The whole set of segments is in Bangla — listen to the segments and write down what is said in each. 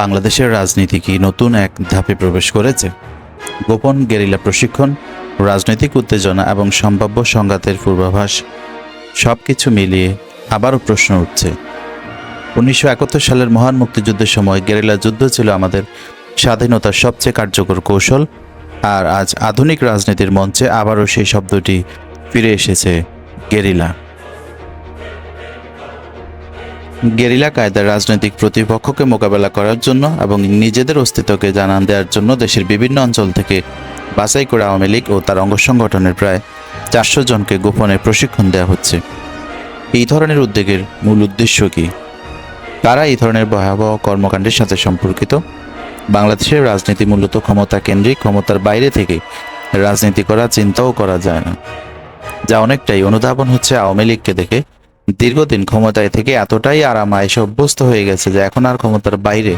বাংলাদেশের রাজনীতি কি নতুন এক ধাপে প্রবেশ করেছে? গোপন গেরিলা প্রশিক্ষণ, রাজনৈতিক উত্তেজনা এবং সম্ভাব্য সংঘাতের পূর্বাভাস সব কিছু মিলিয়ে আবারও প্রশ্ন উঠছে। উনিশশো একাত্তর সালের মহান মুক্তিযুদ্ধের সময় গেরিলা যুদ্ধ ছিল আমাদের স্বাধীনতার সবচেয়ে কার্যকর কৌশল, আর আজ আধুনিক রাজনীতির মঞ্চে আবারও সেই শব্দটি ফিরে এসেছে, গেরিলা। গেরিলা কায়দার রাজনৈতিক প্রতিপক্ষকে মোকাবেলা করার জন্য এবং নিজেদের অস্তিত্বকে জানান দেওয়ার জন্য দেশের বিভিন্ন অঞ্চল থেকে বাছাই করে আওয়ামী লীগ ও তার অঙ্গ সংগঠনের প্রায় চারশো জনকে গোপনে প্রশিক্ষণ দেওয়া হচ্ছে। এই ধরনের উদ্যোগের মূল উদ্দেশ্য কি? কারা এই ধরনের ভয়াবহ কর্মকাণ্ডের সাথে সম্পর্কিত? বাংলাদেশের রাজনীতি মূলত ক্ষমতা কেন্দ্রিক, ক্ষমতার বাইরে থেকে রাজনীতি করা চিন্তাও করা যায় না। যা অনেকটাই অনুধাবন হচ্ছে আওয়ামী লীগকে দেখে। দীর্ঘদিন ক্ষমতায় থেকে এতটাই আরাম এসে অভ্যস্ত হয়ে গেছে যে এখন আর ক্ষমতার বাইরে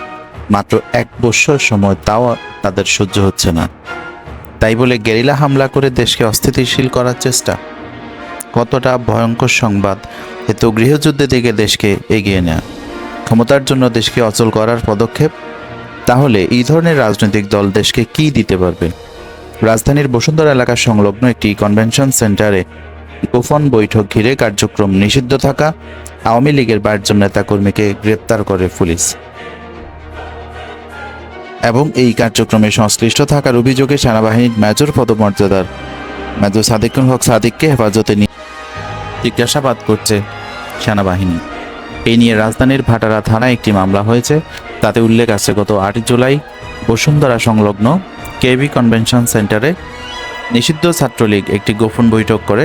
মাত্র এক বছর সময় তাও তাদের সহ্য হচ্ছে না। তাই বলে গেরিলা হামলা করে দেশকে অস্থিতিশীল করার চেষ্টা। কতটা ভয়ঙ্কর সংবাদ এত গৃহযুদ্ধের দিকে দেশকে এগিয়ে নেয়া। ক্ষমতার জন্য দেশকে অচল করার পদক্ষেপ, তাহলে এই ধরনের রাজনৈতিক দল দেশকে কি দিতে পারবে? রাজধানীর বসুন্ধরা এলাকা সংলগ্ন একটি কনভেনশন সেন্টারে গোপন বৈঠক ঘিরে কার্যক্রম নিষিদ্ধ থাকা আওয়ামী লীগের বাইশজন নেতাকর্মীকে গ্রেপ্তার করে পুলিশ। এবং এই কার্যক্রমে সংশ্লিষ্ট থাকার অভিযোগে সেনাবাহিনীর মেজর পদমর্যাদার মেজর সাদিকুল হক সাদিককে হেফাজতে নিয়ে জিজ্ঞাসাবাদ করছে সেনাবাহিনী। এই নিয়ে রাজধানীর ভাটারা থানায় একটি মামলা হয়েছে। তাতে উল্লেখ আছে, গত আট জুলাই বসুন্ধরা সংলগ্ন কেবি কনভেনশন সেন্টারে নিষিদ্ধ ছাত্রলীগ একটি গোপন বৈঠক করে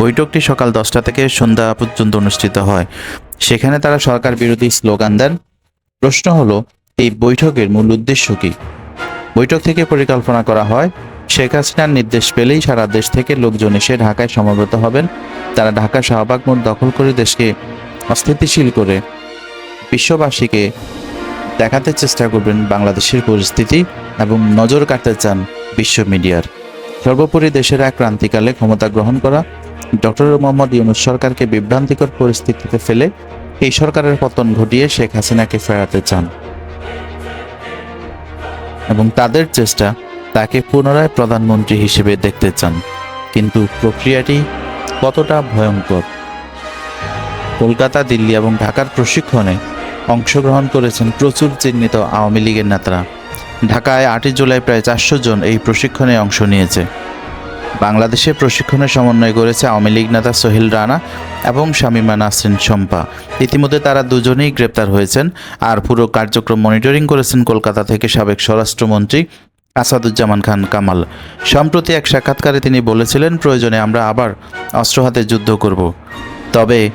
বৈঠকটি সকাল দশটা থেকে সন্ধ্যা পর্যন্ত অনুষ্ঠিত হয়। সেখানে তারা সরকার বিরোধী স্লোগান দেন। প্রশ্ন হলো, এই বৈঠকের মূল উদ্দেশ্য কি? বৈঠক থেকে পরিকল্পনা করা হয়, শেখ হাসিনার নির্দেশ পেলেই সারা দেশ থেকে লোকজন এসে ঢাকায় সমবেত হবেন। তারা ঢাকা শাহবাগ মোড় দখল করে দেশকে অস্থিতিশীল করে বিশ্ববাসীকে দেখাতে চেষ্টা করবেন বাংলাদেশের পরিস্থিতি এবং নজর কাটতে চান বিশ্ব মিডিয়ার। সর্বোপরি দেশের এক ক্রান্তিকালে ক্ষমতা গ্রহণ করা ডক্টর মোহাম্মদ ইউনুস সরকারকে বিভ্রান্তিকর পরিস্থিতিতে ফেলে এই সরকারের পতন ঘটিয়ে শেখ হাসিনাকে ফেরাতে চান। এবং তাদের চেষ্টা তাকে পুনরায় প্রধানমন্ত্রী হিসেবে দেখতে চান। কিন্তু প্রক্রিয়াটি কতটা ভয়ঙ্কর। কলকাতা, দিল্লি এবং ঢাকার প্রশিক্ষণে অংশগ্রহণ করেছেন প্রচুর চিহ্নিত আওয়ামী লীগের নেতারা। ঢাকায় আটই জুলাই প্রায় চারশো জন এই প্রশিক্ষণে অংশ নিয়েছে। বাংলাদেশে প্রশিক্ষণের সমন্বয় করেছে আওয়ামী লীগ নেতা সোহেল রানা এবং শামীমা নাসরিন শম্পা ইতিমধ্যে তারা দুজনেই গ্রেপ্তার হয়েছেন আর পুরো কার্যক্রম মনিটরিং করেছেন কলকাতা থেকে সাবেক স্বরাষ্ট্রমন্ত্রী আসাদুজ্জামান খান কামাল। সম্প্রতি এক সাক্ষাৎকারে তিনি বলেছিলেন, প্রয়োজনে আমরা আবার অস্ত্র হাতে যুদ্ধ করব। তবে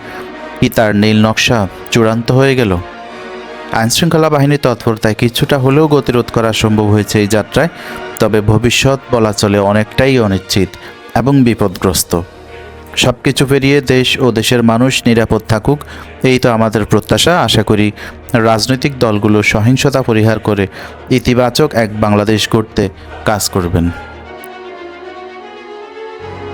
কি তার নীল নকশা চূড়ান্ত হয়ে গেল। আইনশৃঙ্খলা বাহিনীর তৎপরতায় কিছুটা হলেও গতিরোধ করা সম্ভব হয়েছে এই যাত্রায়, তবে ভবিষ্যৎ বলা চলে অনেকটাই অনিশ্চিত এবং বিপদগ্রস্ত। সব কিছু পেরিয়ে দেশ ও দেশের মানুষ নিরাপদ থাকুক, এই তো আমাদের প্রত্যাশা। আশা করি রাজনৈতিক দলগুলো সহিংসতা পরিহার করে ইতিবাচক এক বাংলাদেশ গড়তে কাজ করবেন।